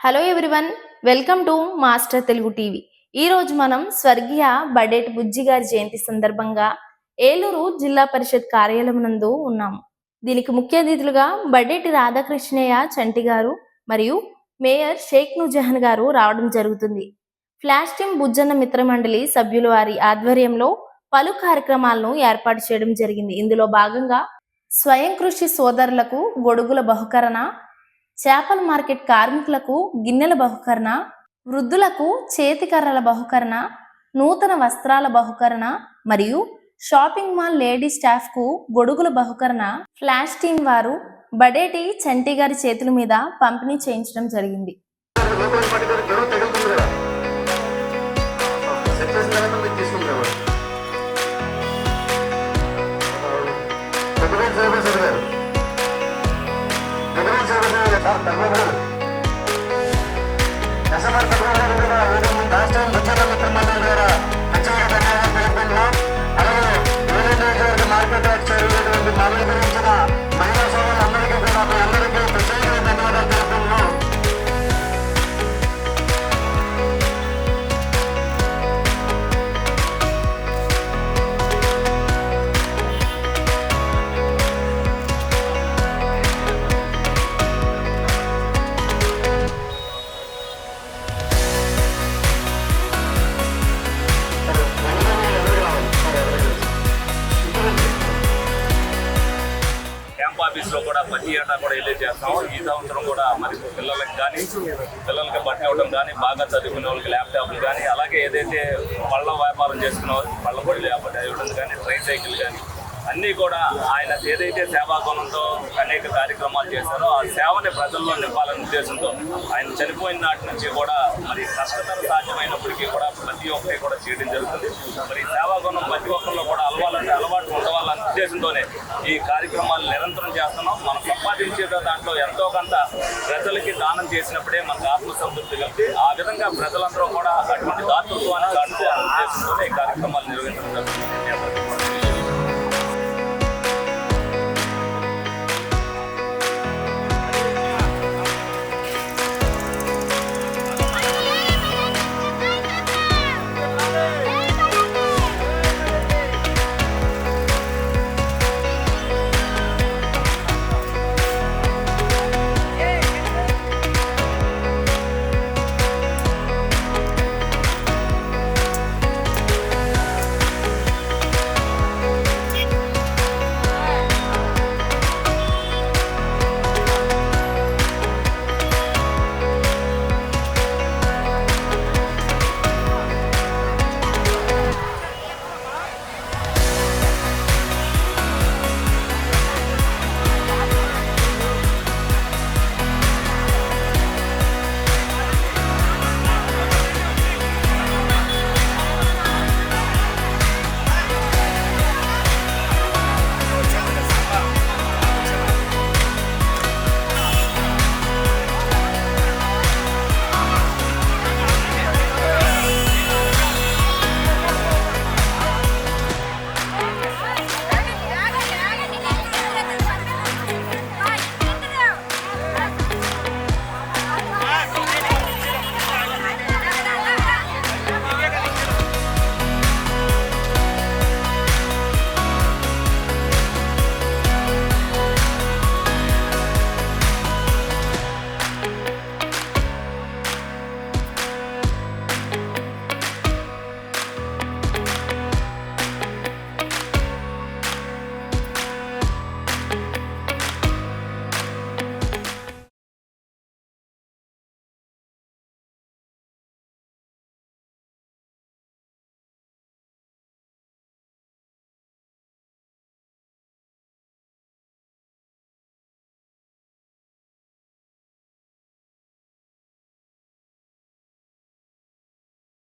Hello everyone welcome to master Telugu TV ఈరోజు మనం స్వర్గీయ బడేట్ బుజ్జి గారి జయంతి సందర్భంగా ఏలూరు జిల్లా పరిషత్ కార్యాలయం నందు ఉన్నాము. దీనికి ముఖ్య అతిథులుగా బడేటి రాధాకృష్ణయ్య చంటి గారు మరియు మేయర్ షేక్ నుజహన్ గారు రావడం జరుగుతుంది. ఫ్లాష్ టీమ్ బుజ్జన్న మిత్ర మండలి సభ్యుల వారి ఆధ్వర్యంలో పలు కార్యక్రమాలను ఏర్పాటు చేయడం జరిగింది. ఇందులో భాగంగా స్వయం కృషి సోదరులకు గొడుగుల బహుకరణ చేపల మార్కెట్ కార్మికులకు గిన్నెల బహుకరణ వృద్ధులకు చేతికర్రల బహుకరణ నూతన వస్త్రాల బహుకరణ మరియు షాపింగ్ మాల్ లేడీ స్టాఫ్కు గొడుగుల బహుకరణ ఫ్లాష్ టీమ్ వారు బడేటి చంటి గారి చేతుల మీద పంపిణీ చేయించడం జరిగింది. సర్వీస్ గారు సార్ తగ్గకూడదు ఎస్ఎంఆర్ తగ్గకూడదు కూడా లాస్ట్ టైం వచ్చారు మిత్రమండలి క్యాంప్ ఆఫీస్లో కూడా ప్రతి ఏటా కూడా వెళ్ళి చేస్తాం ఈ సంవత్సరం కూడా మరి పిల్లలకి కానీ పిల్లలకి బట్టి అవ్వడం కానీ బాగా చదువుకునే వాళ్ళకి ల్యాప్టాప్లు కానీ అలాగే ఏదైతే పళ్ళ వ్యాపారం చేసుకునే వాళ్ళకి పళ్ళ పొడి ల్యాప్టాప్ ఇవ్వడం కానీ ట్రై సైకిల్ కానీ అన్నీ కూడా ఆయన ఏదైతే సేవాగుణంతో అనేక కార్యక్రమాలు చేశారో ఆ సేవని ప్రజల్లో నింపాలనే ఉద్దేశంతో ఆయన చనిపోయిన నాటి నుంచి కూడా మరి కష్టతర సాధ్యమైనప్పటికీ కూడా ప్రతి ఒక్కరి కూడా చేయడం జరుగుతుంది. మరి ఈ సేవాగుణం ప్రతి ఒక్కరిలో కూడా ఉద్దేశంతోనే ఈ కార్యక్రమాలు నిరంతరం చేస్తున్నాం. మనం సంపాదించే దాంట్లో ఎంతో కొంత ప్రజలకి దానం చేసినప్పుడే మనకు ఆత్మసంతృప్తి కలిగి ఆ విధంగా ప్రజలందరూ కూడా అటువంటి దాతృత్వాన్ని కానుకోవాలనే ఉద్దేశంతోనే ఈ కార్యక్రమాలు నిర్వహించడం జరుగుతుంది.